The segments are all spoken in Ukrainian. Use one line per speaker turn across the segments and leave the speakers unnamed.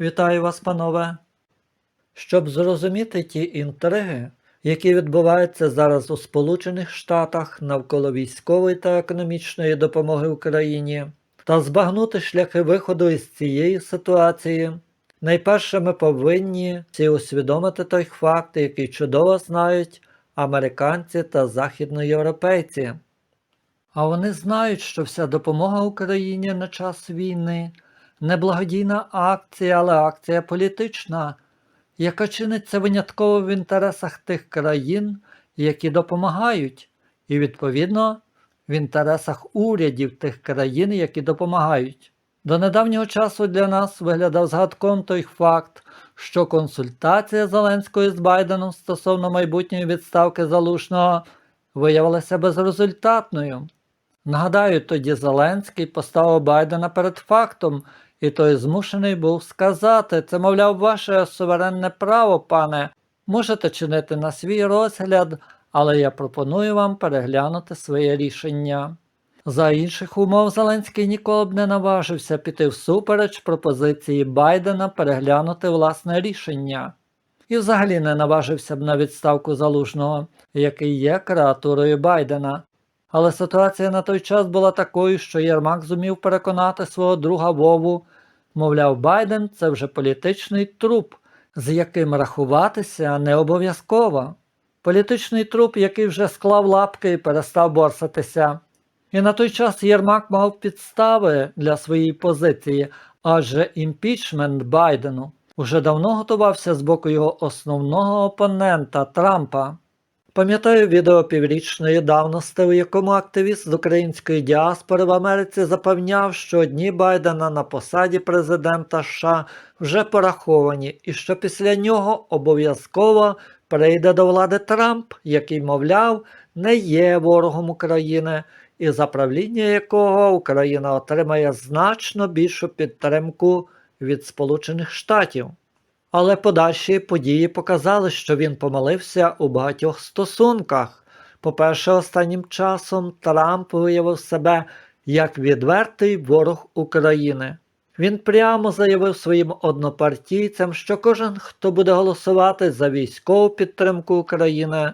Вітаю вас, панове. Щоб зрозуміти ті інтриги, які відбуваються зараз у Сполучених Штатах навколо військової та економічної допомоги Україні, та збагнути шляхи виходу із цієї ситуації, найперше ми повинні всі усвідомити той факт, який чудово знають американці та західноєвропейці. А вони знають, що вся допомога Україні на час війни не благодійна акція, але акція політична, яка чиниться винятково в інтересах тих країн, які допомагають, і, відповідно, в інтересах урядів тих країн, які допомагають. До недавнього часу для нас виглядав згадком той факт, що консультація Зеленського з Байденом стосовно майбутньої відставки Залужного виявилася безрезультатною. Нагадаю, тоді Зеленський поставив Байдена перед фактом, і той змушений був сказати, це, мовляв, ваше суверенне право, пане, можете чинити на свій розгляд, але я пропоную вам переглянути своє рішення. За інших умов Зеленський ніколи б не наважився піти всупереч пропозиції Байдена переглянути власне рішення. І взагалі не наважився б на відставку залужного, який є креатурою Байдена. Але ситуація на той час була такою, що Єрмак зумів переконати свого друга Вову, мовляв, Байден це вже політичний труп, з яким рахуватися не обов'язково. Політичний труп, який вже склав лапки і перестав борсатися. І на той час Єрмак мав підстави для своєї позиції, адже імпічмент Байдену уже давно готувався з боку його основного опонента Трампа. Пам'ятаю відео піврічної давності, у якому активіст з української діаспори в Америці запевняв, що дні Байдена на посаді президента США вже пораховані, і що після нього обов'язково прийде до влади Трамп, який, мовляв, не є ворогом України, і за правління якого Україна отримає значно більшу підтримку від Сполучених Штатів. Але подальші події показали, що він помилився у багатьох стосунках. По-перше, останнім часом Трамп виявив себе як відвертий ворог України. Він прямо заявив своїм однопартійцям, що кожен, хто буде голосувати за військову підтримку України,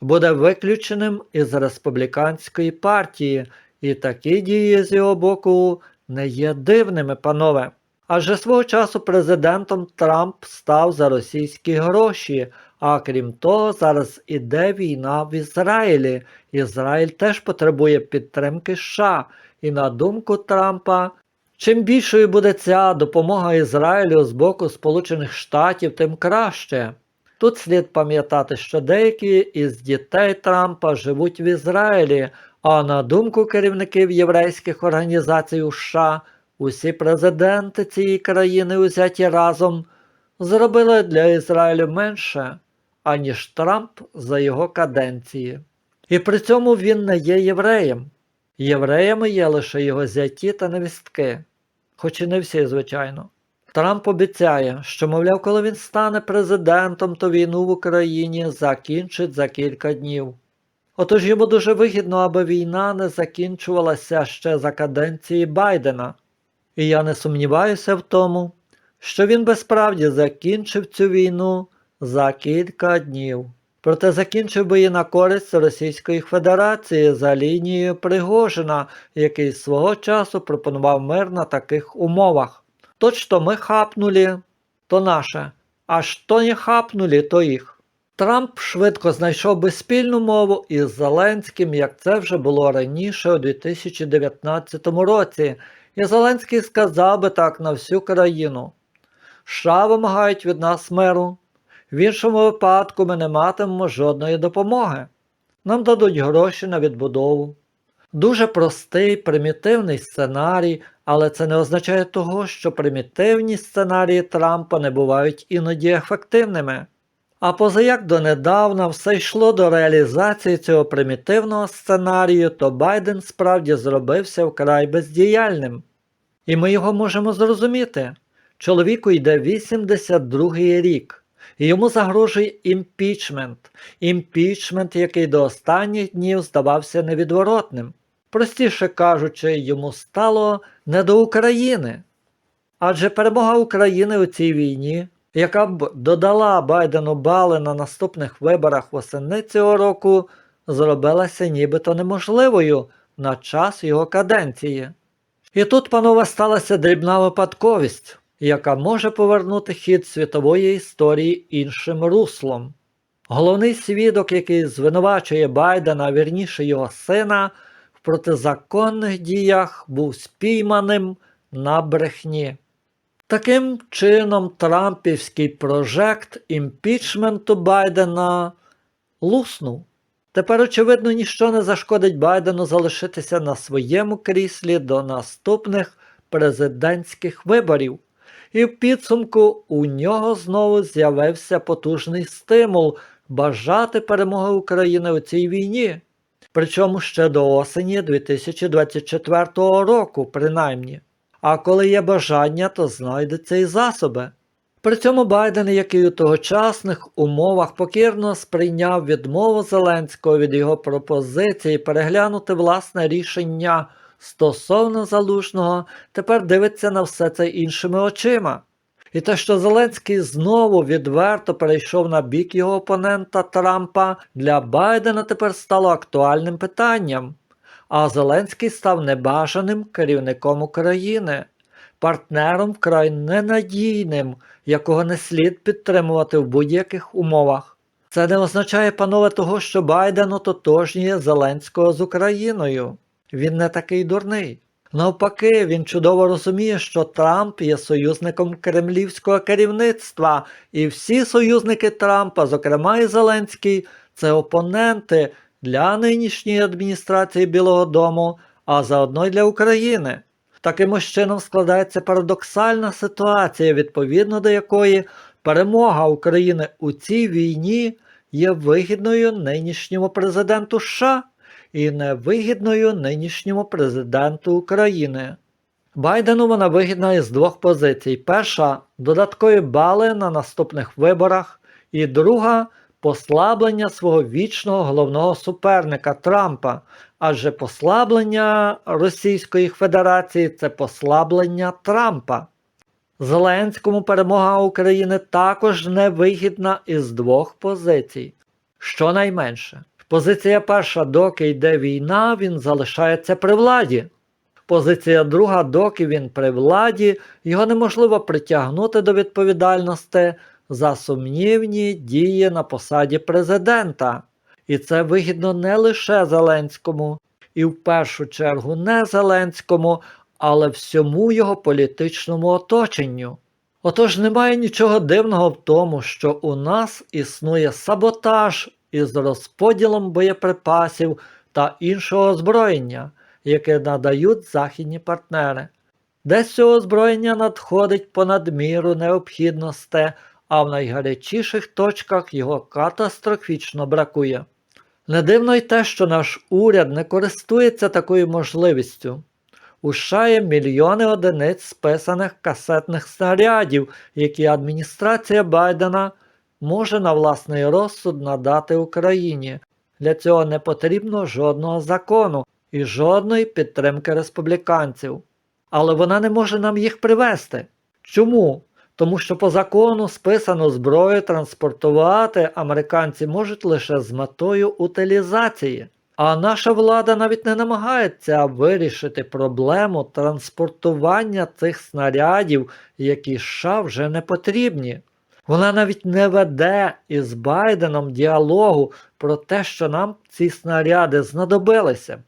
буде виключеним із республіканської партії, і такі дії з його боку не є дивними, панове. Адже свого часу президентом Трамп став за російські гроші, а крім того, зараз іде війна в Ізраїлі. Ізраїль теж потребує підтримки США. І на думку Трампа, чим більшою буде ця допомога Ізраїлю з боку Сполучених Штатів, тим краще. Тут слід пам'ятати, що деякі із дітей Трампа живуть в Ізраїлі, а на думку керівників єврейських організацій у США, Усі президенти цієї країни, узяті разом, зробили для Ізраїлю менше, аніж Трамп за його каденції. І при цьому він не є євреєм. Євреями є лише його зяті та невістки, хоч і не всі, звичайно. Трамп обіцяє, що, мовляв, коли він стане президентом, то війну в Україні закінчить за кілька днів. Отож йому дуже вигідно, аби війна не закінчувалася ще за каденції Байдена. І я не сумніваюся в тому, що він би справді закінчив цю війну за кілька днів. Проте закінчив би її на користь Російської Федерації за лінією Пригожина, який свого часу пропонував мир на таких умовах. То, що ми хапнули, то наше, а що не хапнули, то їх. Трамп швидко знайшов би спільну мову із Зеленським, як це вже було раніше у 2019 році. І Зеленський сказав би так на всю країну. США вимагають від нас миру. В іншому випадку ми не матимемо жодної допомоги. Нам дадуть гроші на відбудову. Дуже простий, примітивний сценарій, але це не означає того, що примітивні сценарії Трампа не бувають іноді ефективними. А позаяк донедавна все йшло до реалізації цього примітивного сценарію, то Байден справді зробився вкрай бездіяльним. І ми його можемо зрозуміти. Чоловіку йде 82-й рік, і йому загрожує імпічмент, імпічмент, який до останніх днів здавався невідворотним. Простіше кажучи, йому стало не до України. Адже перемога України у цій війні, яка б додала Байдену бали на наступних виборах восени цього року, зробилася нібито неможливою на час його каденції. І тут, панове, сталася дрібна випадковість, яка може повернути хід світової історії іншим руслом. Головний свідок, який звинувачує Байдена, вірніше його сина, в протизаконних діях був спійманим на брехні. Таким чином, Трампівський прожект імпічменту Байдена луснув. Тепер, очевидно, ніщо не зашкодить Байдену залишитися на своєму кріслі до наступних президентських виборів. І в підсумку у нього знову з'явився потужний стимул бажати перемоги України у цій війні. Причому ще до осені 2024 року, принаймні. А коли є бажання, то знайдуться і засоби. При цьому Байден, який у тогочасних умовах покірно сприйняв відмову Зеленського від його пропозиції переглянути власне рішення стосовно залужного, тепер дивиться на все це іншими очима. І те, що Зеленський знову відверто перейшов на бік його опонента Трампа, для Байдена тепер стало актуальним питанням. А Зеленський став небажаним керівником України, партнером вкрай ненадійним, якого не слід підтримувати в будь-яких умовах. Це не означає, панове, того, що Байден ототожнює Зеленського з Україною. Він не такий дурний. Навпаки, він чудово розуміє, що Трамп є союзником кремлівського керівництва, і всі союзники Трампа, зокрема і Зеленський, це опоненти для нинішньої адміністрації Білого Дому, а заодно й для України. Таким чином складається парадоксальна ситуація, відповідно до якої перемога України у цій війні є вигідною нинішньому президенту США і невигідною нинішньому президенту України. Байдену вона вигідна із двох позицій: перша додаткові бали на наступних виборах, і друга послаблення свого вічного головного суперника Трампа. Адже послаблення Російської Федерації це послаблення Трампа. Зеленському перемога України також невигідна із двох позицій. Щонайменше, позиція перша, доки йде війна, він залишається при владі. Позиція друга, доки він при владі, його неможливо притягнути до відповідальності за сумнівні дії на посаді президента. І це вигідно не лише Зеленському, і в першу чергу не Зеленському, але всьому його політичному оточенню. Отож немає нічого дивного в тому, що у нас існує саботаж із розподілом боєприпасів та іншого озброєння, яке надають західні партнери. Десь цього озброєння надходить понад міру необхідності, а в найгарячіших точках його катастрофічно бракує. Не дивно й те, що наш уряд не користується такою можливістю. У США є мільйони одиниць списаних касетних снарядів, які адміністрація Байдена може на власний розсуд надати Україні. Для цього не потрібно жодного закону і жодної підтримки республіканців. Але вона не може нам їх привезти. Чому? Тому що по закону списану зброю транспортувати американці можуть лише з метою утилізації. А наша влада навіть не намагається вирішити проблему транспортування цих снарядів, які США вже не потрібні. Вона навіть не веде із Байденом діалогу про те, що нам ці снаряди знадобилися б.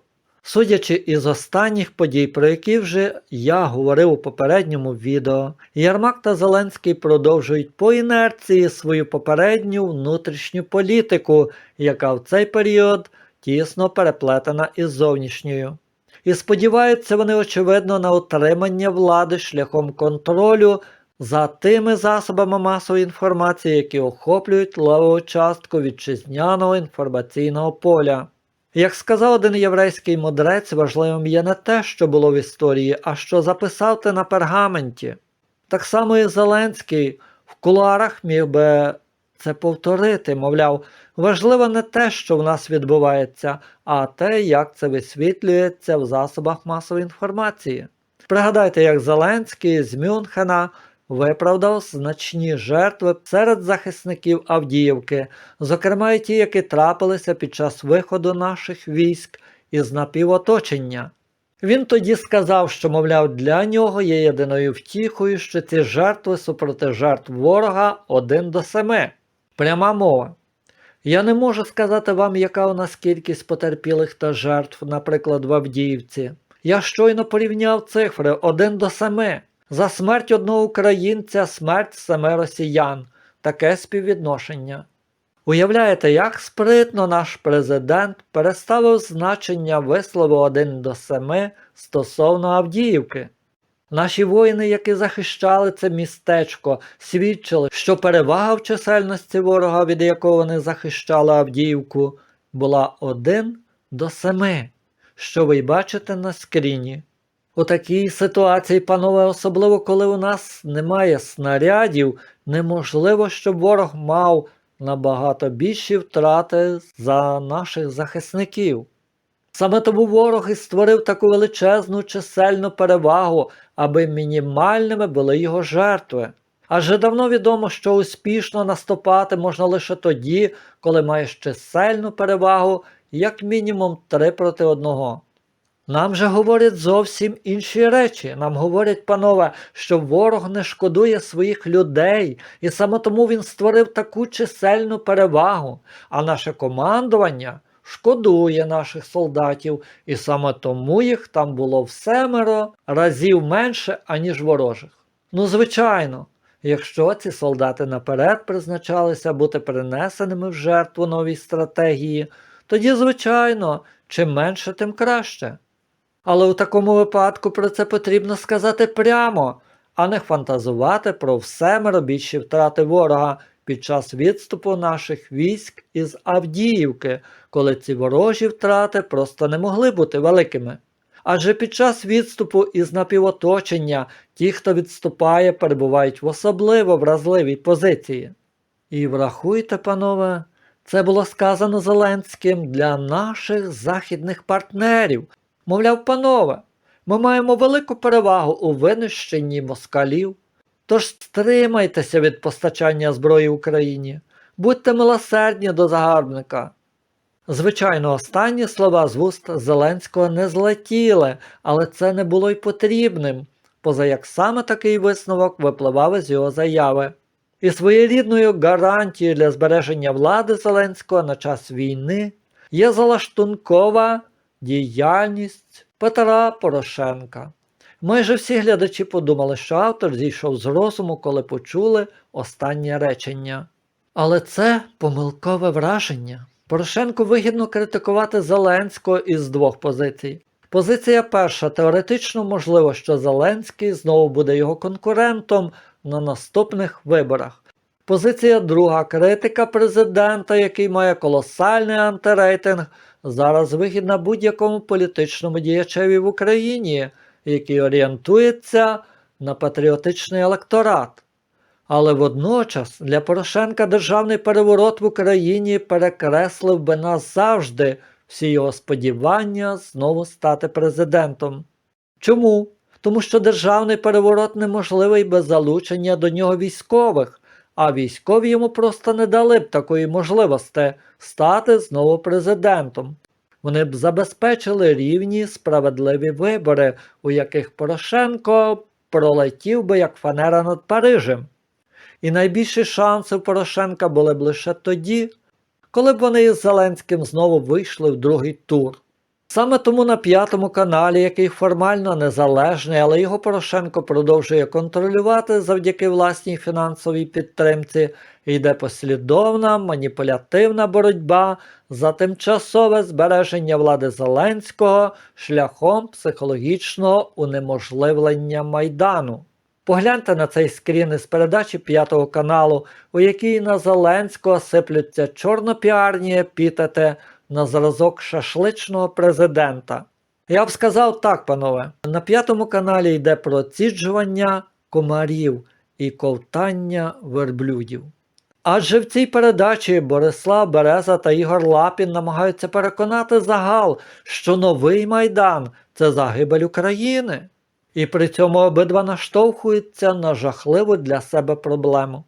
Судячи із останніх подій, про які вже я говорив у попередньому відео, Ярмак та Зеленський продовжують по інерції свою попередню внутрішню політику, яка в цей період тісно переплетена із зовнішньою. І сподіваються вони, очевидно, на утримання влади шляхом контролю за тими засобами масової інформації, які охоплюють леву частку вітчизняного інформаційного поля. Як сказав один єврейський мудрець, важливим є не те, що було в історії, а що записав ти на пергаменті. Так само і Зеленський в кулуарах міг би це повторити, мовляв, важливо не те, що в нас відбувається, а те, як це висвітлюється в засобах масової інформації. Пригадайте, як Зеленський з Мюнхена виправдав значні жертви серед захисників Авдіївки, зокрема й ті, які трапилися під час виходу наших військ із напівоточення. Він тоді сказав, що, мовляв, для нього є єдиною втіхою, що ці жертви супроти жертв ворога один до семи. Пряма мова. Я не можу сказати вам, яка у нас кількість потерпілих та жертв, наприклад, в Авдіївці. Я щойно порівняв цифри один до семи. За смерть одного українця смерть семи росіян. Таке співвідношення. Уявляєте, як спритно наш президент переставив значення вислову 1 до 7 стосовно Авдіївки. Наші воїни, які захищали це містечко, свідчили, що перевага в чисельності ворога, від якого вони захищали Авдіївку, була 1 до 7, що ви бачите на скріні. У такій ситуації, панове, особливо коли у нас немає снарядів, неможливо, щоб ворог мав набагато більші втрати за наших захисників. Саме тому ворог і створив таку величезну чисельну перевагу, аби мінімальними були його жертви. Адже давно відомо, що успішно наступати можна лише тоді, коли маєш чисельну перевагу, як мінімум 3 проти 1. Нам же говорять зовсім інші речі. Нам говорять, панове, що ворог не шкодує своїх людей, і саме тому він створив таку чисельну перевагу, а наше командування шкодує наших солдатів, і саме тому їх там було в семеро разів менше, аніж ворожих. Ну, звичайно, якщо ці солдати наперед призначалися бути принесеними в жертву новій стратегії, тоді, звичайно, чим менше, тим краще. Але у такому випадку про це потрібно сказати прямо, а не фантазувати про всемеро більші втрати ворога під час відступу наших військ із Авдіївки, коли ці ворожі втрати просто не могли бути великими. Адже під час відступу із напівоточення ті, хто відступає, перебувають в особливо вразливій позиції. І врахуйте, панове, це було сказано Зеленським для наших західних партнерів. Мовляв, панове, ми маємо велику перевагу у винищенні москалів. Тож стримайтеся від постачання зброї Україні, будьте милосердні до загарбника. Звичайно, останні слова з вуст Зеленського не злетіли, але це не було й потрібним, поза як саме такий висновок випливав із його заяви. І своєрідною гарантією для збереження влади Зеленського на час війни є залаштункова діяльність Петра Порошенка. Майже всі глядачі подумали, що автор зійшов з розуму, коли почули останнє речення. Але це помилкове враження. Порошенку вигідно критикувати Зеленського із двох позицій. Позиція перша теоретично можливо, що Зеленський знову буде його конкурентом на наступних виборах. Позиція друга критика президента, який має колосальний антирейтинг, зараз вигідна будь-якому політичному діячеві в Україні, який орієнтується на патріотичний електорат. Але водночас для Порошенка державний переворот в Україні перекреслив би назавжди всі його сподівання знову стати президентом. Чому? Тому що державний переворот неможливий без залучення до нього військових, а військові йому просто не дали б такої можливості стати знову президентом. Вони б забезпечили рівні справедливі вибори, у яких Порошенко пролетів би як фанера над Парижем. І найбільші шанси Порошенка були б лише тоді, коли б вони із Зеленським знову вийшли в другий тур. Саме тому на п'ятому каналі, який формально незалежний, але його Порошенко продовжує контролювати завдяки власній фінансовій підтримці, йде послідовна маніпулятивна боротьба за тимчасове збереження влади Зеленського шляхом психологічного унеможливлення Майдану. Погляньте на цей скрін із передачі п'ятого каналу, у якій на Зеленського сиплються чорнопіарні епітети на зразок шашличного президента. Я б сказав так, панове. На п'ятому каналі йде про ціджування комарів і ковтання верблюдів. Адже в цій передачі Борислав Береза та Ігор Лапін намагаються переконати загал, що новий Майдан це загибель України. І при цьому обидва наштовхуються на жахливу для себе проблему.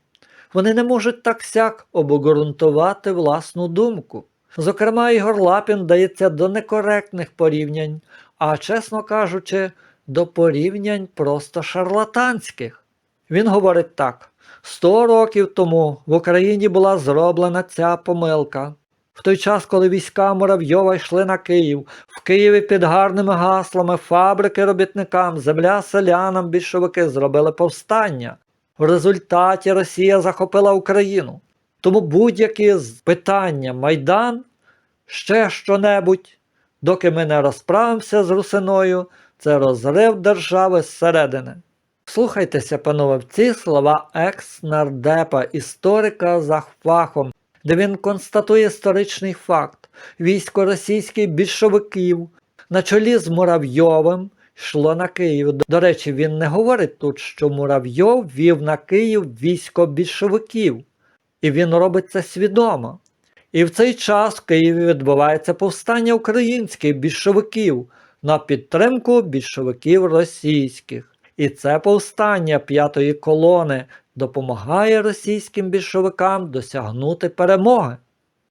Вони не можуть так сяк обґрунтувати власну думку. Зокрема, Ігор Лапін дається до некоректних порівнянь, а чесно кажучи, до порівнянь просто шарлатанських. Він говорить так: 100 років тому в Україні була зроблена ця помилка. В той час, коли війська Муравйова йшли на Київ, в Києві під гарними гаслами фабрики робітникам, земля селянам більшовики зробили повстання. В результаті Росія захопила Україну. Тому будь-які питання Майдан, ще що-небудь, доки ми не розправимося з русиною, це розрив держави зсередини. Слухайтеся, панове, в ці слова екс-нардепа, історика за фахом, де він констатує історичний факт: військо російських більшовиків на чолі з Муравйовим йшло на Київ. До речі, він не говорить тут, що Муравйов вів на Київ військо більшовиків, і він робить це свідомо. І в цей час в Києві відбувається повстання українських більшовиків на підтримку більшовиків російських. І це повстання п'ятої колони допомагає російським більшовикам досягнути перемоги.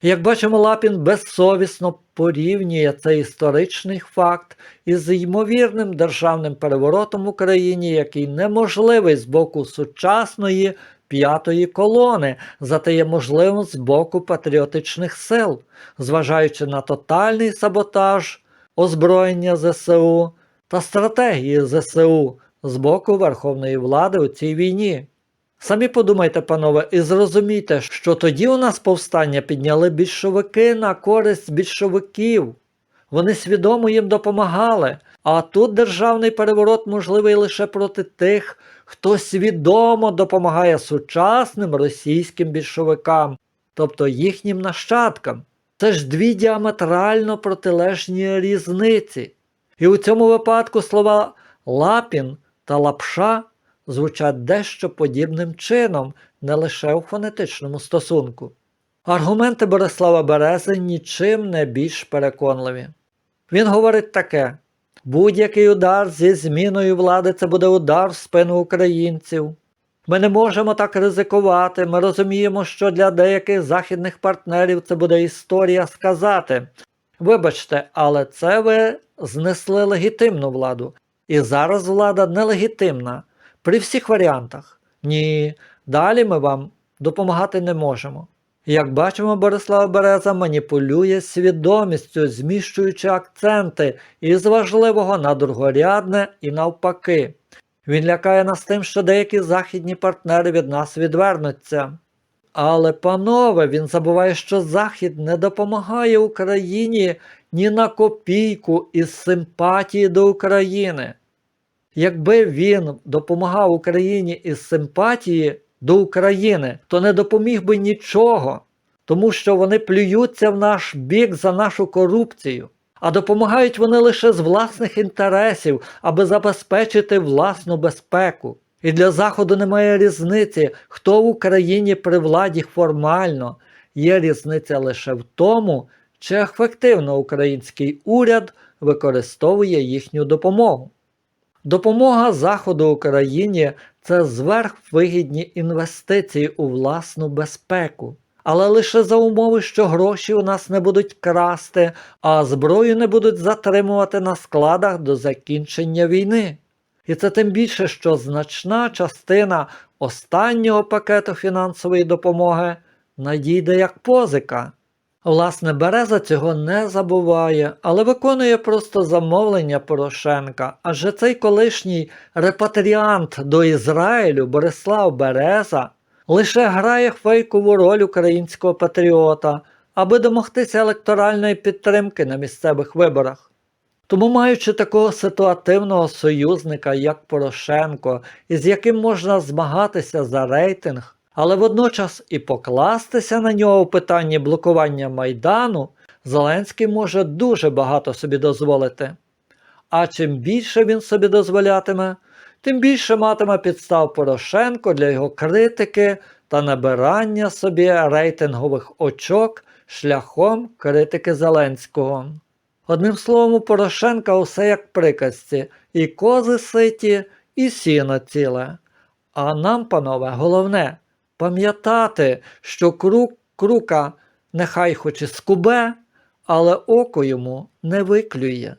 Як бачимо, Лапін безсовісно порівнює цей історичний факт із ймовірним державним переворотом в Україні, який неможливий з боку сучасної п'ятої колони, зате є можливим з боку патріотичних сил, зважаючи на тотальний саботаж озброєння ЗСУ та стратегії ЗСУ з боку Верховної влади у цій війні. Самі подумайте, панове, і зрозумійте, що тоді у нас повстання підняли більшовики на користь більшовиків. Вони свідомо їм допомагали, а тут державний переворот можливий лише проти тих, хто свідомо допомагає сучасним російським більшовикам, тобто їхнім нащадкам. Це ж дві діаметрально протилежні різниці. І у цьому випадку слова Лапін та лапша звучать дещо подібним чином, не лише у фонетичному стосунку. Аргументи Борислава Берези нічим не більш переконливі. Він говорить таке: будь-який удар зі зміною влади це буде удар в спину українців. Ми не можемо так ризикувати. Ми розуміємо, що для деяких західних партнерів це буде історія сказати. Вибачте, але це ви знесли легітимну владу. І зараз влада нелегітимна при всіх варіантах. Ні, далі ми вам допомагати не можемо. Як бачимо, Борислав Береза маніпулює свідомістю, зміщуючи акценти із важливого на другорядне і навпаки. Він лякає нас тим, що деякі західні партнери від нас відвернуться. Але, панове, він забуває, що Захід не допомагає Україні ні на копійку із симпатії до України. Якби він допомагав Україні із симпатії до України, то не допоміг би нічого, тому що вони плюються в наш бік за нашу корупцію, а допомагають вони лише з власних інтересів, аби забезпечити власну безпеку. І для Заходу немає різниці, хто в Україні при владі формально. Є різниця лише в тому, чи ефективно український уряд використовує їхню допомогу. Допомога Заходу Україні це зверхвигідні інвестиції у власну безпеку, але лише за умови, що гроші у нас не будуть красти, а зброю не будуть затримувати на складах до закінчення війни. І це тим більше, що значна частина останнього пакету фінансової допомоги надійде як позика. Власне, Береза цього не забуває, але виконує просто замовлення Порошенка, адже цей колишній репатріант до Ізраїлю Борислав Береза лише грає фейкову роль українського патріота, аби домогтися електоральної підтримки на місцевих виборах. Тому, маючи такого ситуативного союзника, як Порошенко, із яким можна змагатися за рейтинг, але водночас і покластися на нього у питанні блокування Майдану, Зеленський може дуже багато собі дозволити. А чим більше він собі дозволятиме, тим більше матиме підстав Порошенко для його критики та набирання собі рейтингових очок шляхом критики Зеленського. Одним словом, у Порошенка усе як приказці. і кози ситі, і сіно ціле. А нам, панове, головне пам'ятати, що крук крука нехай хоч і скубе, але око йому не виклює.